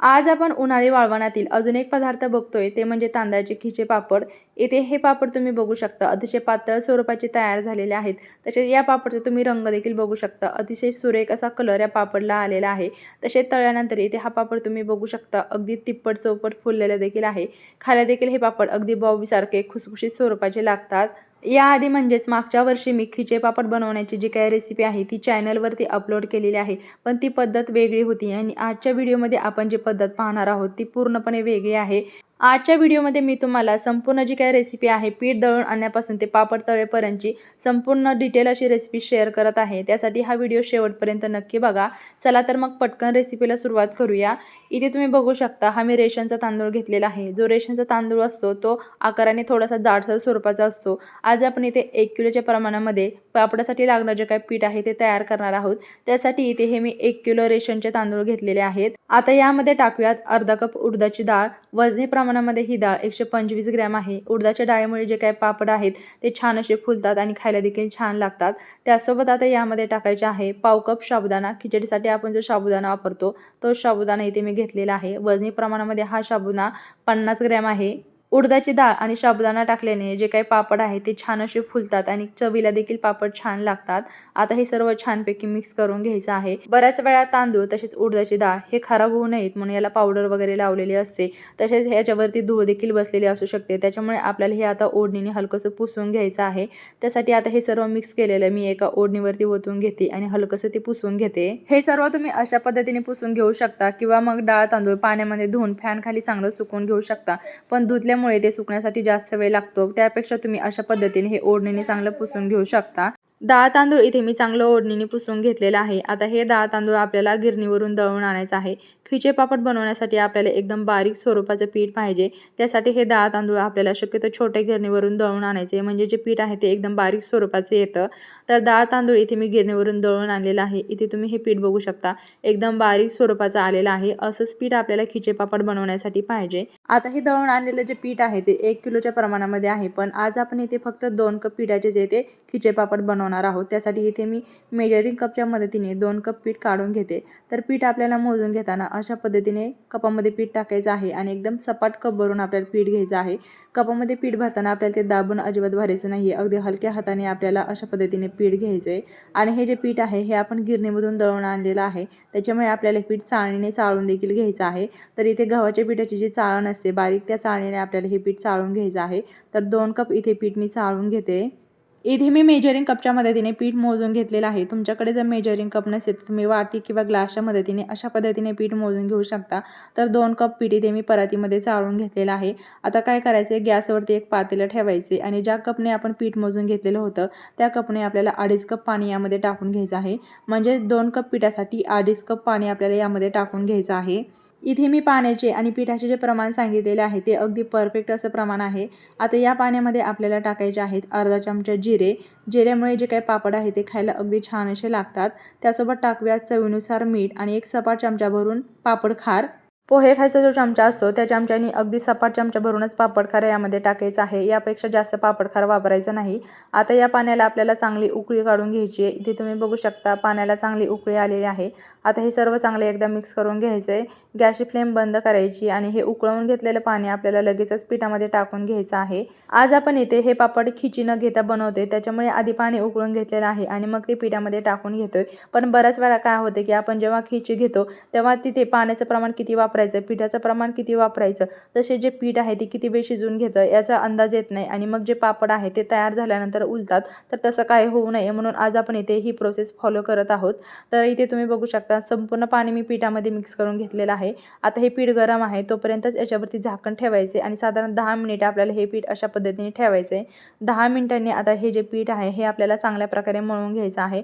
आज आपण उन्हाळी वाळवणातील अजून एक पदार्थ बघतोय ते म्हणजे तांदळाचे खिचे पापड. इथे हे पापड तुम्ही बघू शकता. अतिशय पातळ स्वरूपाचे तयार झालेले आहेत. तसेच या पापडचा तुम्ही रंग देखील बघू शकता. अतिशय सुरेख असा कलर या पापडला आलेला आहे. तसेच तळल्यानंतर इथे हा पापड तुम्ही बघू शकता. अगदी तिप्पट चौपट फुललेलं देखील आहे. खायला देखील हे पापड अगदी बॉबीसारखे खुसखुशीत स्वरूपाचे लागतात. याआधी म्हणजेच मागच्या वर्षी मी खिचे पापड बनवण्याची जी काही रेसिपी आहे ती चॅनलवरती अपलोड केलेली आहे. पण ती पद्धत वेगळी होती आणि आजच्या व्हिडिओमध्ये आपण जी पद्धत पाहणार आहोत ती पूर्णपणे वेगळी आहे. आजच्या व्हिडिओमध्ये मी तुम्हाला संपूर्ण जी काही रेसिपी आहे पीठ दळून आणण्यापासून ते पापड तळेपर्यंतची संपूर्ण डिटेल अशी रेसिपी शेअर करत आहे. त्यासाठी हा व्हिडिओ शेवटपर्यंत नक्की बघा. चला तर मग पटकन रेसिपीला सुरुवात करूया. इथे तुम्ही बघू शकता हा मी रेशनचा तांदूळ घेतलेला आहे. जो रेशनचा तांदूळ असतो तो आकाराने थोडासा जाडसर स्वरूपाचा असतो. आज आपण इथे एक किलोच्या प्रमाणामध्ये पापडासाठी लागणारं जे काही पीठ आहे ते तयार करणार आहोत. त्यासाठी इथे हे मी एक किलो रेशनचे तांदूळ घेतलेले आहेत. आता यामध्ये टाकूयात अर्धा कप उडदाची डाळ. वजनी प्रमाणामध्ये ही डाळ एकशे पंचवीस ग्रॅम आहे. उडदाच्या डाळीमुळे जे काही पापड आहेत ते छान असे फुलतात आणि खायला देखील छान लागतात. त्यासोबत आता यामध्ये टाकायचे आहे पाव कप साबुदाणा. खिचडीसाठी आपण जो साबुदाणा वापरतो तो साबुदाणा इथे मी घेतलेला आहे. वजनी प्रमाणामध्ये हा साबुदाणा पन्नास ग्रॅम आहे. उडदाची डाळ आणि साबुदाणा टाकल्याने जे काही पापड आहे ते छान असे फुलतात आणि चवीला देखील पापड छान लागतात. आता हे सर्व छानपैकी मिक्स करून घ्यायचं आहे. बऱ्याच वेळा तांदूळ तसेच उडदाची डाळ हे खराब होऊ नयेत म्हणून याला पावडर वगैरे लावलेली असते. तसेच ह्याच्यावरती धूळ देखील बसलेली असू शकते. त्याच्यामुळे आपल्याला हे आता ओढणीने हलकंसं पुसून घ्यायचं आहे. त्यासाठी आता हे सर्व मिक्स केलेलं मी एका ओढणीवरती ओतून घेते आणि हलकंसं ते पुसून घेते. हे सर्व तुम्ही अशा पद्धतीने पुसून घेऊ शकता किंवा मग डाळ तांदूळ पाण्यामध्ये धुवून फॅन खाली चांगलं सुकवून घेऊ शकता. पण धुतल्या धुतल्यामुळे ते सुकण्यासाठी जास्त वेळ लागतो. त्यापेक्षा तुम्ही अशा पद्धतीने हे ओढणीने चांगलं पुसून घेऊ शकता. डाळ तांदूळ इथे मी चांगलं ओढणीने पुसून घेतलेलं आहे. आता हे डाळ तांदूळ आपल्याला गिरणीवरून दळून आणायचं आहे. खिचे पापड बनवण्यासाठी आपल्याला एकदम बारीक स्वरूपाचं पीठ पाहिजे. त्यासाठी हे डाळ तांदूळ आपल्याला शक्यतो छोट्या गिरणीवरून दळून आणायचे. म्हणजे जे पीठ आहे ते एकदम बारीक स्वरूपाचं येतं. तर डाळ तांदूळ इथे मी गिरणीवरून दळून आणलेला आहे. इथे तुम्ही हे पीठ बघू शकता. एकदम बारीक स्वरूपाचं आलेलं आहे. असंच पीठ आपल्याला खिचे पापड बनवण्यासाठी पाहिजे. आता हे दळून आणलेलं जे पीठ आहे ते एक किलोच्या प्रमाणामध्ये आहे. पण आज आपण इथे फक्त दोन कप पिठाचे जे ते खिचे पापड बनवणार आहोत. त्यासाठी इथे मी मेजरिंग कपच्या मदतीने दोन कप पीठ काढून घेते. तर पीठ आपल्याला मोजून घेताना अशा पद्धतीने कपामध्ये पीठ टाकायचं आहे आणि एकदम सपाट कप भरून आपल्याला पीठ घ्यायचं आहे. कपामध्ये पीठ भरताना आपल्याला ते दाबून अजिबात भरायचं नाही अगदी हलक्या हाताने आपल्याला अशा पद्धतीने पीठ घ्यायचं आहे आणि हे जे पीठ आहे हे आपण गिरणीमधून दळून आणलेलं आहे. त्याच्यामुळे आपल्याला हे पीठ चाळणीने चाळून देखील घ्यायचं आहे. तर इथे गव्हाच्या पिठाची जी चाळण असते बारीक त्या चाळणीने आपल्याला हे पीठ चाळून घ्यायचं आहे. तर दोन कप इथे पीठ मी चाळून घेते. इथे मी मेजरिंग कपच्या मदतीने पीठ मोजून घेतलेलं आहे. तुमच्याकडे जर मेजरिंग कप नसेल तर तुम्ही वाटी किंवा ग्लासच्या मदतीने अशा पद्धतीने पीठ मोजून घेऊ शकता. तर दोन कप पीठ इथे मी परातीमध्ये चाळून घेतलेलं आहे. आता काय करायचं गॅसवरती एक पातेलं ठेवायचे आणि ज्या कपने आपण पीठ मोजून घेतलेलं होतं त्या कपने आपल्याला अडीच कप पाणी यामध्ये टाकून घ्यायचं आहे. म्हणजे दोन कप पिठासाठी अडीच कप पाणी आपल्याला यामध्ये टाकून घ्यायचं आहे. इथे मी पाण्याचे आणि पिठाचे जे प्रमाण सांगितलेले आहे ते अगदी परफेक्ट असं प्रमाण आहे. आता या पाण्यामध्ये आपल्याला टाकायचे आहेत अर्धा चमचा जिरे. जिऱ्यामुळे जे काही पापड आहे ते खायला अगदी छान असे लागतात. त्यासोबत टाकूयात चवीनुसार मीठ आणि एक सपाट चमचा भरून पापड खार. पोहे खायचा जो चमचा असतो त्या चमच्यानी अगदी सपाट चमचा भरूनच पापड खार यामध्ये टाकायचं आहे. यापेक्षा जास्त पापड खार वापरायचं नाही. आता या पाण्याला आपल्याला चांगली उकळी काढून घ्यायची आहे. इथे तुम्ही बघू शकता पाण्याला चांगली उकळी आलेली आहे. आता हे सर्व चांगले एकदा मिक्स करून घ्यायचं आहे. गॅसची फ्लेम बंद करायची आणि हे उकळवून घेतलेलं पाणी आपल्याला लगेचच पिठामध्ये टाकून घ्यायचं आहे. आज आपण इथे हे पापड खिची न घेता बनवते त्याच्यामुळे आधी पाणी उकळून घेतलेलं आहे आणि मग ते पिठामध्ये टाकून घेतोय. पण बऱ्याच वेळा काय होते की आपण जेव्हा खिची घेतो तेव्हा तिथे पाण्याचं प्रमाण किती वापरायचं पिठाचं प्रमाण किती वापरायचं तसे जे पीठ आहे ते किती वेळ शिजून घेतं याचा अंदाज येत नाही आणि मग जे पापड आहे ते तयार झाल्यानंतर उलतात तर तसं काय होऊ नये म्हणून आज आपण इथे ही प्रोसेस फॉलो करत आहोत. तर इथे तुम्ही बघू शकता संपूर्ण पाणी मी पिठामध्ये मिक्स करून घेतलेलं आहे. आता हे पीठ गरम आहे तोपर्यंतच याच्यावरती झाकण ठेवायचे आणि साधारण दहा मिनिटं आपल्याला हे पीठ अशा पद्धतीने ठेवायचं आहे दहा मिनिटांनी आता हे जे पीठ आहे हे आपल्याला चांगल्या प्रकारे मळून घ्यायचं आहे.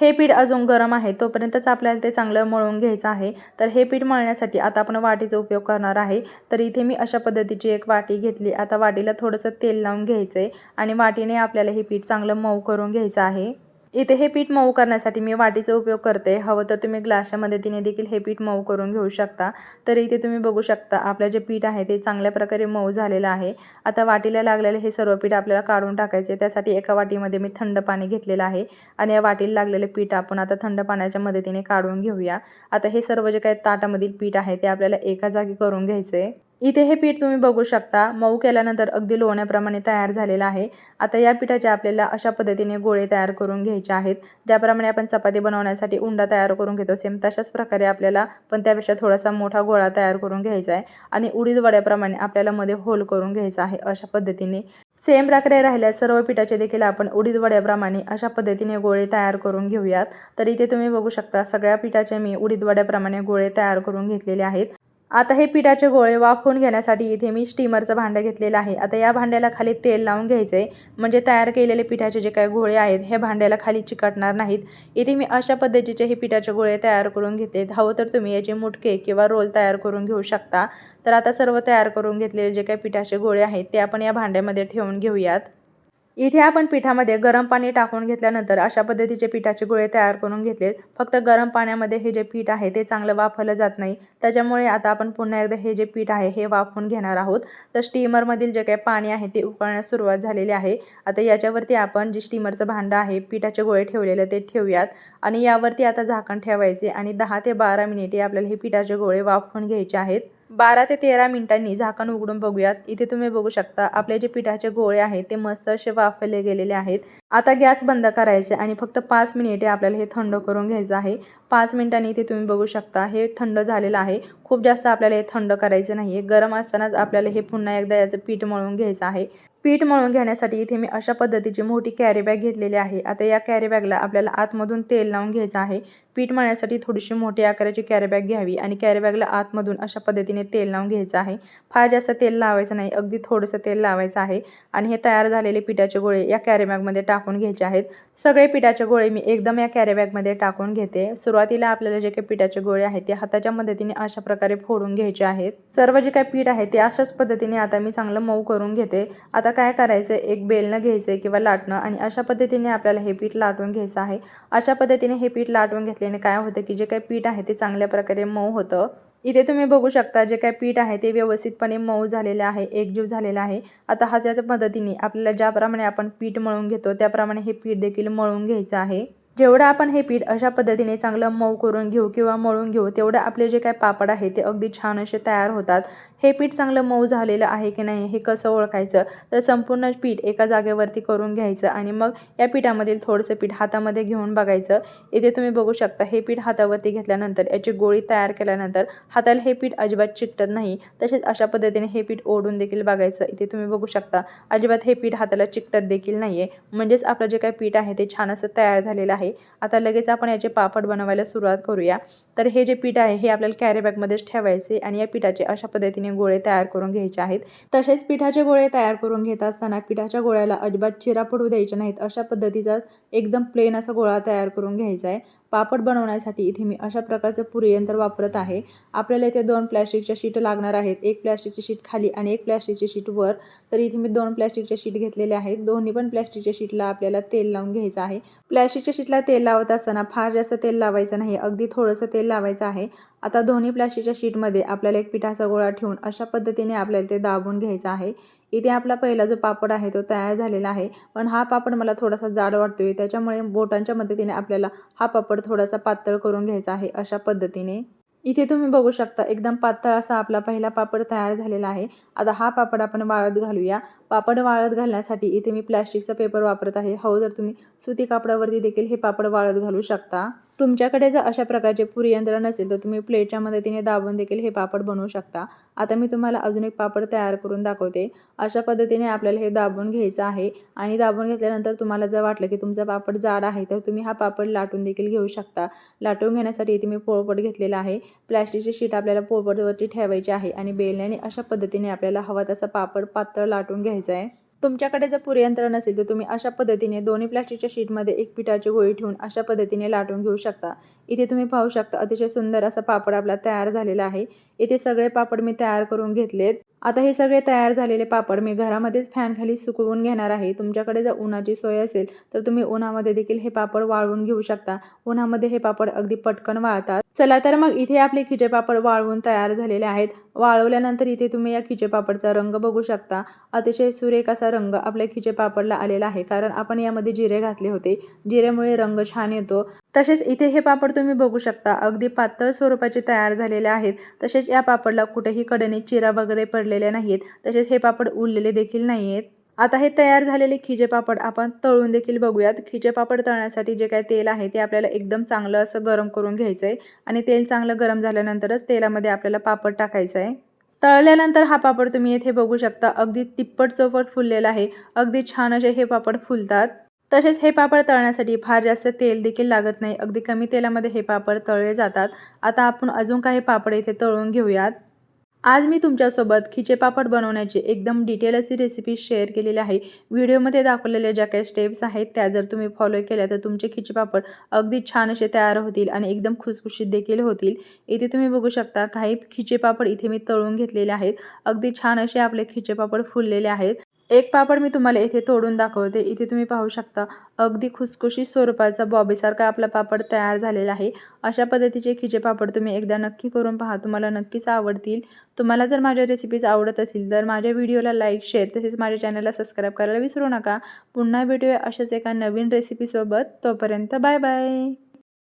हे पीठ अजून गरम आहे तोपर्यंतच आपल्याला ते चांगलं मळून घ्यायचं आहे. तर हे पीठ मळण्यासाठी आता आपण वाटीचा उपयोग करणार आहे. तर इथे मी अशा पद्धतीची एक वाटी घेतली. आता वाटीला थोडंसं तेल लावून घ्यायचं आहे आणि वाटीने आपल्याला हे पीठ चांगलं मऊ करून घ्यायचं आहे. इथे हे पीठ मऊ करण्यासाठी मी वाटीचा उपयोग करते. हवं तर तुम्ही ग्लासच्या मदतीने देखील हे पीठ मऊ करून घेऊ शकता. तर इथे तुम्ही बघू शकता आपलं जे पीठ आहे ते चांगल्या प्रकारे मऊ झालेलं आहे. आता वाटीला लागलेलं हे सर्व पीठ आपल्याला काढून टाकायचे त्यासाठी एका वाटीमध्ये मी थंड पाणी घेतलेलं आहे आणि या वाटीला लागलेले पीठ आपण आता थंड पाण्याच्या मदतीने काढून घेऊया. आता हे सर्व जे काही ताटामधील पीठ आहे ते आपल्याला एका जागी करून घ्यायचं आहे इथे हे पीठ तुम्ही बघू शकता. मऊ केल्यानंतर अगदी लोण्याप्रमाणे तयार झालेलं आहे. आता या पिठाचे आपल्याला अशा पद्धतीने गोळे तयार करून घ्यायचे आहेत. ज्याप्रमाणे आपण चपाती बनवण्यासाठी उंडा तयार करून घेतो सेम तशाच प्रकारे आपल्याला पण त्यापेक्षा थोडासा मोठा गोळा तयार करून घ्यायचा आहे आणि उडीद वड्याप्रमाणे आपल्याला मध्ये होल करून घ्यायचा आहे अशा पद्धतीने. सेम प्रकारे राहिल्या सर्व पिठाचे देखील आपण उडीद वड्याप्रमाणे अशा पद्धतीने गोळे तयार करून घेऊयात. तर इथे तुम्ही बघू शकता सगळ्या पिठाचे मी उडीद वड्याप्रमाणे गोळे तयार करून घेतलेले आहेत. आता हे पिठाचे गोळे वाफवून घेण्यासाठी इथे मी स्टीमरचं भांडं घेतलेलं आहे. आता या भांड्याला खाली तेल लावून घ्यायचं आहे म्हणजे तयार केलेले पिठाचे जे काही गोळे आहेत हे भांड्याला खाली चिकटणार नाहीत. इथे मी अशा पद्धतीचे हे पिठाचे गोळे तयार करून घेते. हवं तर तुम्ही याचे मुटके किंवा रोल तयार करून घेऊ शकता. तर आता सर्व तयार करून घेतलेले जे काही पिठाचे गोळे आहेत ते आपण या भांड्यामध्ये ठेवून घेऊयात. इथे आपण पिठामध्ये गरम पाणी टाकून घेतल्यानंतर अशा पद्धतीचे पिठाचे गोळे तयार करून घेतलेत फक्त गरम पाण्यामध्ये हे जे पीठ आहे ते चांगलं वाफवलं जात नाही. त्याच्यामुळे आता आपण पुन्हा एकदा हे जे पीठ आहे हे वाफवून घेणार आहोत. तर स्टीमरमधील जे काही पाणी आहे ते उकळण्यास सुरुवात झालेली आहे. आता याच्यावरती आपण जे स्टीमरचं भांडं आहे पिठाचे गोळे ठेवलेले ते ठेवूयात. आणि यावरती आता झाकण ठेवायचे आणि दहा ते बारा मिनिटे आपल्याला हे पिठाचे गोळे वाफवून घ्यायचे आहेत. बारा ते तेरा मिनिटांनी झाकण उघडून बघूयात. इथे तुम्ही बघू शकता आपले जे पिठाचे गोळे आहेत ते मस्त असे वाफले गेलेले आहेत. आता गॅस बंद करायचे आणि फक्त पाच मिनिटे आपल्याला हे थंड करून घ्यायचं आहे. पाच मिनिटांनी इथे तुम्ही बघू शकता हे थंड झालेलं आहे. खूप जास्त आपल्याला हे थंड करायचं नाही आहे गरम असतानाच आपल्याला हे पुन्हा एकदा याचं पीठ मळून घ्यायचं आहे. पीठ मळून घेण्यासाठी इथे मी अशा पद्धतीची मोठी कॅरी बॅग घेतलेली आहे. आता या कॅरी बॅगला आपल्याला आतमधून तेल लावून घ्यायचं आहे. पीठ मळण्यासाठी थोडीशी मोठी आकाराची कॅरी बॅग घ्यावी आणि कॅरी बॅगला आतमधून अशा पद्धतीने तेल लावून घ्यायचं आहे. फार जास्त तेल लावायचं नाही अगदी थोडंसं तेल लावायचं आहे आणि हे तयार झालेले पिठाचे गोळे या कॅरी बॅगमध्ये टाकून घ्यायचे आहेत. सगळे पिठाचे गोळे मी एकदम या कॅरी बॅगमध्ये टाकून घेते. सुरुवातीला आपल्याला जे काही पिठाचे गोळे आहेत ते हाताच्या मदतीने अशा प्रकारे फोडून घ्यायचे आहेत. सर्व जे काही पीठ आहे ते अशाच पद्धतीने आता मी चांगलं मऊ करून घेते. आता काय करायचं एक बेलनं घ्यायचं किंवा लाटणं आणि अशा पद्धतीने आपल्याला हे पीठ लाटून घ्यायचं आहे. अशा पद्धतीने हे पीठ लाटून घेतल्याने काय होतं की जे काही पीठ आहे ते चांगल्या प्रकारे मऊ होतं. इथे तुम्ही बघू शकता जे काही पीठ आहे ते व्यवस्थितपणे मऊ झालेलं आहे एकजीव झालेला आहे. आता ह्याच्या मदतीने आपल्याला ज्याप्रमाणे आपण पीठ मळून घेतो त्याप्रमाणे हे पीठ देखील मळून घ्यायचं आहे. जेवढं आपण हे पीठ अशा पद्धतीने चांगलं मऊ करून घेऊ किंवा मळून घेऊ तेवढं आपले जे काय पापड आहे ते अगदी छान असे तयार होतात. हे पीठ चांगलं मऊ झालेलं आहे की नाही हे कसं ओळखायचं? तर संपूर्ण पीठ एका जागेवरती करून घ्यायचं आणि मग या पिठामधील थोडंसं पीठ हातामध्ये घेऊन बघायचं. इथे तुम्ही बघू शकता हे पीठ हातावरती घेतल्यानंतर याची गोळी तयार केल्यानंतर हाताला हे पीठ अजिबात चिकटत नाही. तसेच अशा पद्धतीने हे पीठ ओढून देखील बघायचं. इथे तुम्ही बघू शकता अजिबात हे पीठ हाताला चिकटत देखील नाही आहे म्हणजेच आपलं जे काही पीठ आहे ते छान असं तयार झालेलं आहे. आता लगेच आपण याचे पापड बनवायला सुरुवात करूया. तर हे जे पीठ आहे हे आपल्याला कॅरीबॅगमध्येच ठेवायचे आणि या पिठाचे अशा पद्धतीने गोळे तयार करून घ्यायचे आहेत. तसेच पिठाचे गोळे तयार करून घेत असताना पिठाच्या गोळ्याला अजिबात चिरा पडू द्यायचे नाहीत. अशा पद्धतीचा एकदम प्लेन असा गोळा तयार करून घ्यायचा आहे. पापड बनवण्यासाठी इथे मी अशा प्रकारचं पुरी यंत्र वापरत आहे. आपल्याला इथे दोन प्लॅस्टिकच्या शीट लागणार आहेत. एक प्लॅस्टिकची शीट खाली आणि एक प्लॅस्टिकची शीट वर. तर इथे मी दोन प्लॅस्टिकच्या शीट घेतलेल्या आहेत. दोन्ही पण प्लॅस्टिकच्या शीटला आपल्याला तेल लावून घ्यायचं आहे. प्लॅस्टिकच्या शीटला तेल लावत असताना फार जास्त तेल लावायचं नाही. अगदी थोडंसं तेल लावायचं आहे. आता दोन्ही प्लॅस्टिकच्या शीटमध्ये आपल्याला एक पिठाचा गोळा ठेवून अशा पद्धतीने आपल्याला ते दाबून घ्यायचं आहे. इथे आपला पहिला जो पापड आहे तो तयार झालेला आहे. पण हा पापड मला थोडासा जाड वाटतो आहे त्याच्यामुळे बोटांच्या मदतीने आपल्याला हा पापड थोडासा पातळ करून घ्यायचा आहे अशा पद्धतीने. इथे तुम्ही बघू शकता एकदम पातळ असा आपला पहिला पापड तयार झालेला आहे. आता हा पापड आपण वाळत घालूया. पापड वाळत घालण्यासाठी इथे मी प्लॅस्टिकचा पेपर वापरत आहे. हो जर तुम्ही सुती कापडावरती देखील हे पापड वाळत घालू शकता. तुमच्याकडे जर अशा प्रकारचे पुरी यंत्र नसेल तर तुम्ही प्लेटच्या मदतीने दाबून देखील हे पापड बनवू शकता. आता मी तुम्हाला अजून एक पापड तयार करून दाखवते. अशा पद्धतीने आपल्याला हे दाबून घ्यायचं आहे आणि दाबून घेतल्यानंतर तुम्हाला जर वाटलं की तुमचा पापड जाड आहे तर तुम्ही हा पापड लाटून देखील घेऊ शकता. लाटून घेण्यासाठी इथे मी पोळपट घेतलेला आहे. प्लॅस्टिकची शीट आपल्याला पोळपटवरती ठेवायची आहे आणि बेलण्याने अशा पद्धतीने आपल्याला हवा तसा पापड पातळ लाटून घ्यायचा आहे. तुमच्याकडे जर पुरयंत्र नसेल तर तुम्ही अशा पद्धतीने दोन्ही प्लास्टिकच्या शीटमध्ये एक पिठाची गोळी ठेवून अशा पद्धतीने लाटून घेऊ शकता. इथे तुम्ही पाहू शकता अतिशय सुंदर असा पापड आपला तयार झालेला आहे. इथे सगळे पापड मी तयार करून घेतलेत. आता हे सगळे तयार झालेले पापड मी घरामध्येच फॅनखाली सुकवून घेणार आहे. तुमच्याकडे जर उन्हाची सोय असेल तर तुम्ही उन्हामध्ये देखील हे पापड वाळवून घेऊ शकता. उन्हामध्ये हे पापड अगदी पटकन वाळतात. चला तर मग इथे आपले खिचे पापड वाळवून तयार झालेले आहेत. वाळवल्यानंतर इथे तुम्ही या खिचे पापडचा रंग बघू शकता. अतिशय सुरेख असा रंग आपल्या खिचे पापडला आलेला आहे. कारण आपण यामध्ये जिरे घातले होते. जिरेमुळे रंग छान येतो. तसेच इथे हे पापड तुम्ही बघू शकता. अगदी पातळ स्वरूपाचे तयार झालेले आहेत. तसेच या पापडला कुठेही कडेने चिरा वगैरे पडलेल्या नाहीत. तसेच हे पापड उरलेले देखील नाही आहेत आता हे तयार झालेले खिजे पापड आपण तळून देखील बघूयात. खिजे पापड तळण्यासाठी जे काय तेल आहे ते आपल्याला एकदम चांगलं असं गरम करून घ्यायचं आहे आणि तेल चांगलं गरम झाल्यानंतरच तेलामध्ये आपल्याला पापड टाकायचं आहे तळल्यानंतर हा पापड तुम्ही येथे बघू शकता. अगदी तिप्पट चौपट फुललेला आहे. अगदी छान असे हे पापड फुलतात. तसेच हे पापड तळण्यासाठी फार जास्त तेल देखील लागत नाही. अगदी कमी तेलामध्ये हे पापड तळले जातात. आता आपण अजून काही पापड इथे तळून घेऊयात. आज मी तुमच्यासोबत खिचे पापड बनवण्याची एकदम डिटेल अशी रेसिपी शेअर केलेली आहे. व्हिडिओमध्ये दाखवलेल्या ज्या काही स्टेप्स आहेत त्या जर तुम्ही फॉलो केल्या तर तुमचे खिचे पापड अगदी छान असे तयार होतील आणि एकदम खुसखुशीत देखील होतील. इथे तुम्ही बघू शकता काही खिचे पापड इथे मी तळून घेतलेले आहेत. अगदी छान असे आपले खिचे पापड फुललेले आहेत. एक पापड मी तुम्हाला इथे तोडून दाखवते. इथे तुम्ही पाहू शकता अगदी खुसखुशी स्वरूपाचा बॉबीसारखा आपला पापड तयार झालेला आहे. अशा पद्धतीचे खिचे पापड तुम्ही एकदा नक्की करून पहा तुम्हाला नक्कीच आवडतील. तुम्हाला जर माझ्या रेसिपीज आवडत असतील तर माझ्या व्हिडिओला लाईक शेअर तसेच माझ्या चॅनलला सबस्क्राईब करायला विसरू नका. पुन्हा भेटूया अशाच एका नवीन रेसिपीसोबत तोपर्यंत बाय बाय